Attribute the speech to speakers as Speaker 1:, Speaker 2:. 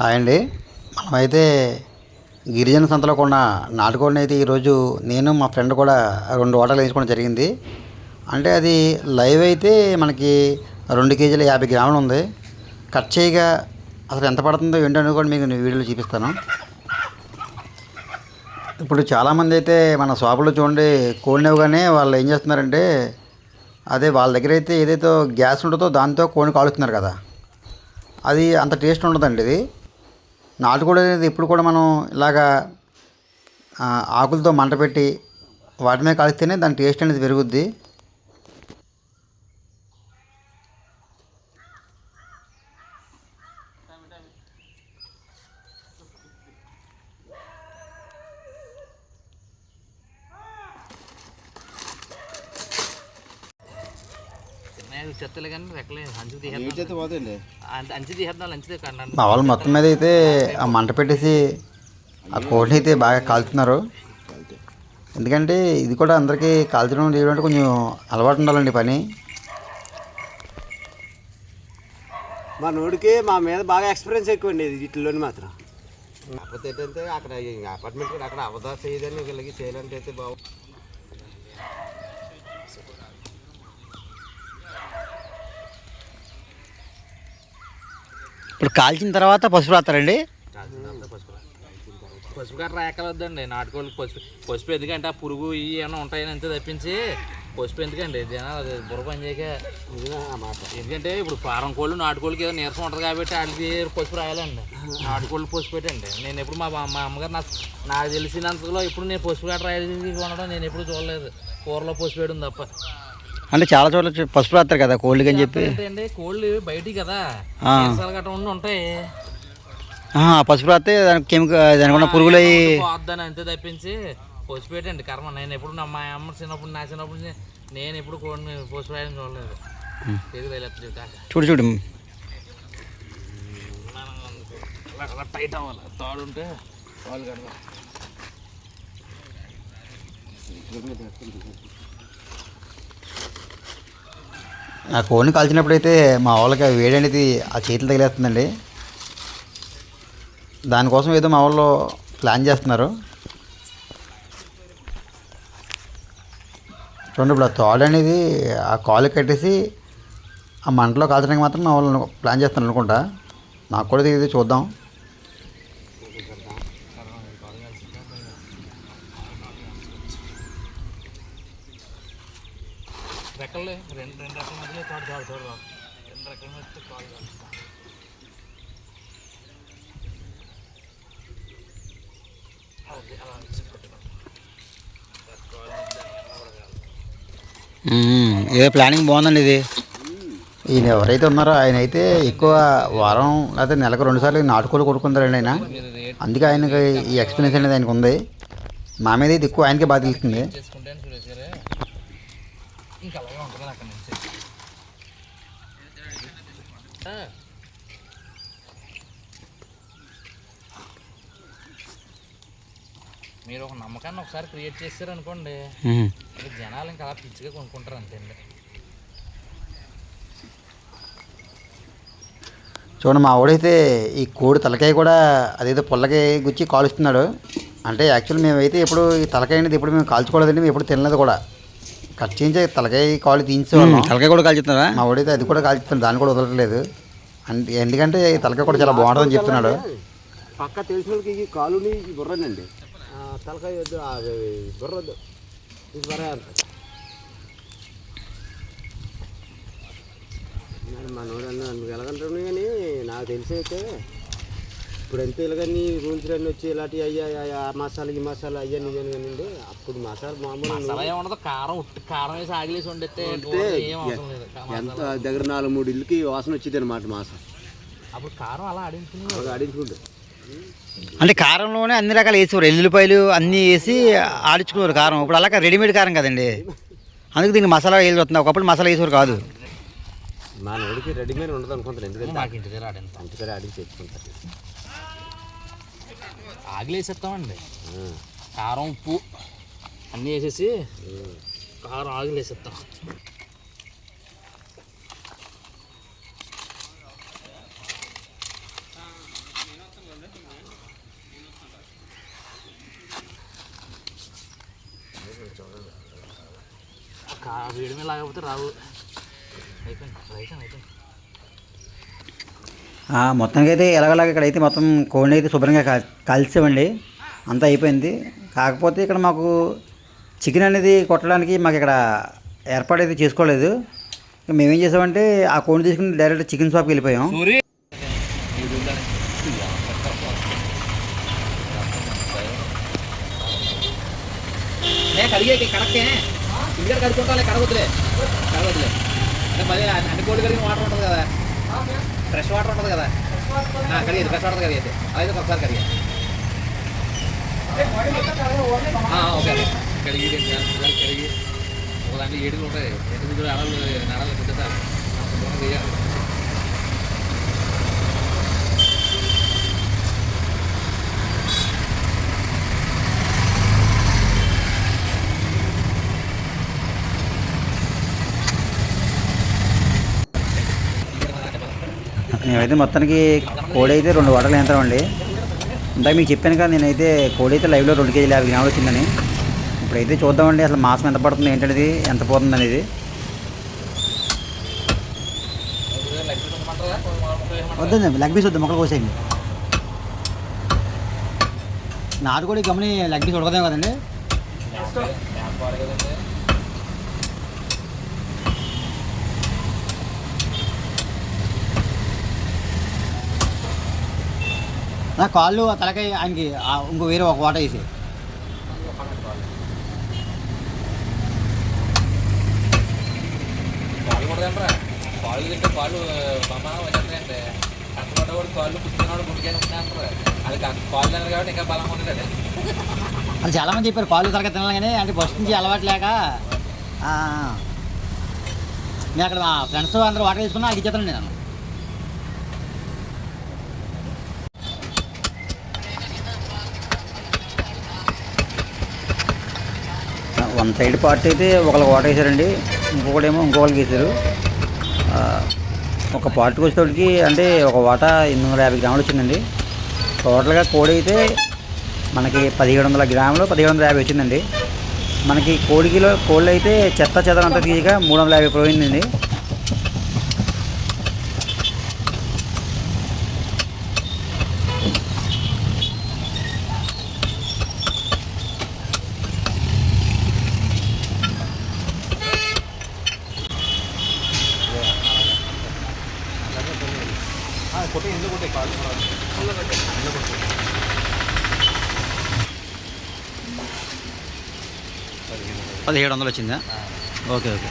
Speaker 1: Hi అండి. మనమైతే గిరిజన సంతలో కొన్న నాటుకోడిని అయితే ఈరోజు నేను మా ఫ్రెండ్ కూడా రెండు ఓటలు వేసుకోవడం జరిగింది. అంటే అది లైవ్ అయితే మనకి రెండు కేజీల యాభై గ్రాములు ఉంది. కట్ చేయగా అసలు ఎంత పడుతుందో ఏంటో కూడా మీకు వీడియోలో చూపిస్తాను. ఇప్పుడు చాలామంది అయితే మన షాపులో చూడండి కోడినివ్వగానే వాళ్ళు ఏం చేస్తున్నారంటే అదే వాళ్ళ దగ్గర అయితే ఏదైతే గ్యాస్ ఉంటుందో దాంతో కోడిని కాలుస్తున్నారు కదా. అది అంత టేస్ట్ ఉండదండి ఇది. నాటుకోడి అనేది ఎప్పుడు కూడా మనం ఇలాగా ఆకులతో మంట పెట్టి వాటి మీద కాలిస్తేనే దాని టేస్ట్ అనేది పెరుగుద్ది.
Speaker 2: చెత్తలే కానీ అంచు అంచు- తీసేద్దాం
Speaker 1: మా వాళ్ళు మొత్తం మీద అయితే ఆ మంట పెట్టేసి ఆ కోడిని అయితే బాగా కాల్చుతున్నారు ఎందుకంటే ఇది కూడా అందరికీ కాల్చడం చేయడం అంటే కొంచెం అలవాటు ఉండాలండి పని.
Speaker 3: మా నోడికి మా మీద బాగా ఎక్స్పీరియన్స్ ఎక్కువ అండి వీటిలోని మాత్రం. కాకపోతే ఏంటంటే అక్కడ అపార్ట్మెంట్ కూడా అక్కడ అవదా చేయదని వీళ్ళకి చేయాలంటే అయితే బాగు
Speaker 1: ఇప్పుడు కాల్చిన తర్వాత పసుపు రాస్తారండి?
Speaker 2: పసుపు కట్ట రేకలొద్దండి నాటుకోళ్ళకి పసుపు పసుపు ఎందుకంటే ఆ పురుగు ఇవి ఏమైనా ఉంటాయని అంతే తప్పించి పసుపు ఎందుకండి? జనాలు అది బుర్ర పని చేయక ఎందుకంటే ఇప్పుడు పారం కోళ్ళు నాటుకోళ్ళకి ఏదో నీరసం ఉంటుంది కాబట్టి వాళ్ళకి పసుపు రాయాలండి. నాటుకోళ్ళు పసుపు పెట్టండి. నేను ఎప్పుడు మా మా అమ్మగారు నాకు నాకు తెలిసినంతలో ఇప్పుడు నేను పసుపు కట్ట రాయాలి ఉండడం నేను ఎప్పుడు చూడలేదు. కూరలో పసుపు వేయడం తప్ప.
Speaker 1: అంటే చాలా చోట్ల పసుపు రాస్తారు కదా కోళ్ళకి అని చెప్పి.
Speaker 2: కోళ్ళు బయటికి కదా. గట్రా ఉండి ఉంటాయి.
Speaker 1: పసుపు రాస్తే దానికి కెమికల్ దానికి ఉన్న పురుగులు అయ్యి
Speaker 2: అంతే తప్పించి పసుపు పెట్టండి కర్మ. నేను ఎప్పుడు మా అమ్మ చిన్నప్పుడు నా చిన్నప్పుడు నేను ఎప్పుడు కోడిని పసుపు రాయని చూడలేదు.
Speaker 1: చూడు చూడు.
Speaker 2: టైట్ అవ్వాలి. తాడు ఉంటే వాళ్ళు కడదాం
Speaker 1: ఆ కోడిని కాల్చినప్పుడైతే మా వాళ్ళకి ఆ వేడి అనేది ఆ చేతులు తగిలేస్తుందండి. దానికోసం ఏదో మా వాళ్ళు ప్లాన్ చేస్తున్నారు. చూడండి ఇప్పుడు ఆ తాడు అనేది ఆ కాలు కట్టేసి ఆ మంటలో కాల్చడానికి మాత్రం మా వాళ్ళు ప్లాన్ చేస్తున్నారు అనుకుంటా. నాకు కూడా తెలియదు చూద్దాం
Speaker 2: రెక్కలే రెండు రెండు రెక్కల మధ్యలో తాడు తాడు తాడు రా. రెండు రెక్కల మధ్య కాలు కలుపుతా. ఓకే, అలా మిక్సీ పెట్టుకో.
Speaker 1: ఏదో ప్లానింగ్ బాగుందండి ఇది? ఈయన ఎవరైతే ఉన్నారో ఆయన అయితే ఎక్కువ వారం లేకపోతే నెలకు రెండుసార్లు నాటుకోలు కొడుకుంటారండి ఆయన. అందుకే ఆయనకి ఈ ఎక్స్పీరియన్స్ అనేది ఆయనకు ఉంది. మా మీద అయితే ఎక్కువ ఆయనకే బాధ తెలుస్తుంది.
Speaker 2: మీరు ఒక నమ్మకాన్ని ఒకసారి క్రియేట్ చేశారు ఇప్పుడు జనాలు ఇంకా అలా పిచ్చిగా కొనుక్కుంటారు అంతే అండి
Speaker 1: చూడండి మా వాడైతే ఈ కోడి తలకాయ కూడా అదేదో పుల్లకాయ గుచ్చి కాలుస్తున్నాడు. అంటే యాక్చువల్ మేమైతే ఎప్పుడు ఈ తలకాయ అనేది ఎప్పుడు మేము కాల్చుకోలేదండి మేము ఎప్పుడు తినలేదు కూడా. కట్ చేయించే తలకాయ కాలు తీయించేవాళ్ళం.
Speaker 4: తలకాయ కూడా కాల్చుతున్నారా?
Speaker 1: మా వాడైతే అది కూడా కాల్చుతున్నాడు దాన్ని కూడా వదలట్లేదు. అంటే ఎందుకంటే ఈ తలకాయ కూడా చాలా బాగుంటుందని చెప్తున్నాడు.
Speaker 3: పక్క తెలిసిన వాళ్ళకి ఈ కాలుని బుర్రనండి. తలకాయ వద్దు మనోడు అన్న ఎలాగంటారు కానీ నాకు తెలిసి అయితే ఇప్పుడు ఎంత ఇలాగని రూల్స్ అన్నీ వచ్చి ఇలాంటి అయ్యా ఆ మసాలా ఈ మసాలా అయ్యా ఇయ్యని కానివ్వండి అప్పుడు మసాలా మామూలు
Speaker 2: కారం ఉట్టి కారం వేసి ఆగిలేసి వండితే
Speaker 3: ఎంత దగ్గర నాలుగు మూడు ఇళ్ళకి వాసన వచ్చింది అనమాట మాసం.
Speaker 2: అప్పుడు కారం అలా ఆడించుకుని
Speaker 3: ఒక ఆడించుకుంటే.
Speaker 4: అంటే కారంలోనే అన్ని రకాలు వేసేవారు. ఎల్లుల్లిపాయలు అన్నీ వేసి ఆడించుకునేవారు కారం. ఇప్పుడు అలాగే రెడీమేడ్ కారం కదండి. అందుకు దీనికి మసాలా వేసి వస్తుంది ఒకప్పుడు మసాలా వేసేవారు కాదు.
Speaker 3: మా నోడికి రెడీమేడ్ ఉండదు అనుకుంటాను. ఎందుకంటే
Speaker 2: మాకు ఇంటి దగ్గర ఆడింత
Speaker 3: అంతకరే ఆడించి తెచ్చుకుంటారు.
Speaker 2: ఆగిలేసేస్తామండి కారం ఉప్పు అన్నీ వేసేసి కారం ఆగిలేసేస్తాం కా వేడి మీద లాగకపోతే రావు. అయిపోయింది అయిపోయింది.
Speaker 1: మొత్తానికి అయితే ఎలాగలాగ ఇక్కడ అయితే మొత్తం కోడిని అయితే శుభ్రంగా కా- కాల్చామండి అంతా అయిపోయింది. కాకపోతే ఇక్కడ మాకు చికెన్ అనేది కొట్టడానికి మాకు ఇక్కడ ఏర్పాటు అయితే చేసుకోలేదు. మేమేం చేసామంటే ఆ కోడిని తీసుకుని డైరెక్ట్ చికెన్ షాప్కి వెళ్ళిపోయాం.
Speaker 2: కరెక్టే. ఇంటికాడ కడుక్కుంటాలే కడగొద్దులే కడగొద్దులే అంటే మళ్ళీ అన్ని కోళ్ళు కడిగిన వాటర్ ఉంటుంది కదా ఫ్రెష్ వాటర్ ఉంటుంది కదా ఆ, కడిగేది ఫ్రెష్ వాటర్ కడిగేది అలాగే ఒకసారి కడిగే ఓకే ఓకే కడిగి కడిగి ఒక దాంట్లో ఏడుగులు ఉంటాయి ఏడుగులు అడలు నడలు పెద్దసారి వేయాలి
Speaker 1: మేమైతే మొత్తానికి కోడి అయితే రెండు వాటర్లు యంత్రం అండి. ఇందాక మీకు చెప్పాను కదా నేనైతే కోడి అయితే లైవ్లో రెండు కేజీలు యాభై గ్రాములు వచ్చిందని. ఇప్పుడైతే చూద్దామండి అసలు మాసం ఎంత పడుతుంది ఏంటనేది ఎంత పోతుంది అనేది. వద్దండి లెగ్ పీస్ వద్దు మొక్కలు కోసేయండి. నాటు కూడా గమని లెగ్ పీస్ ఉడకదేమో కదండి. నా కాళ్ళు తలకాయ ఆయనకి ఇంకో వేరే ఒక వాట వేసి
Speaker 2: తింటే పాలు ప్రమాణం వచ్చేస్తాయంటే కష్టపడ్డవాడు కాళ్ళు పుట్టినవాడు గుడికైనా ఉంటాయంటారు అది కా- పాలు తినరు కాబట్టి ఇంకా బలంగా
Speaker 1: అది చాలామంది చెప్పారు కాళ్ళు తలకాయ తినాలి కానీ అంటే ఫస్ట్ నుంచి అలవాటు లేక నేను అక్కడ మా ఫ్రెండ్స్ అందరూ వాటర్ వేసుకున్నా అది ఇచ్చేస్తాను నేను. వన్ సైడ్ పార్టీ అయితే ఒకళ్ళకి ఓటేశారండి వేసారండి ఇంకొకటేమో ఇంకొకరికి వేశారు ఒక పార్టీకి వచ్చేటోడికి అంటే ఒక వాట ఎనిమిది వందల యాభై గ్రాములు వచ్చిందండి. టోటల్గా కోడి అయితే మనకి పదిహేడు వందల గ్రాములు పదిహేడు వందల యాభై వచ్చిందండి. మనకి కోడికిలో కోళ్ళు అయితే చెత్త చెదరంతా తీయగా మూడు వందల యాభై పోయిందండి పదిహేడు వందలు వచ్చిందా ఓకే ఓకే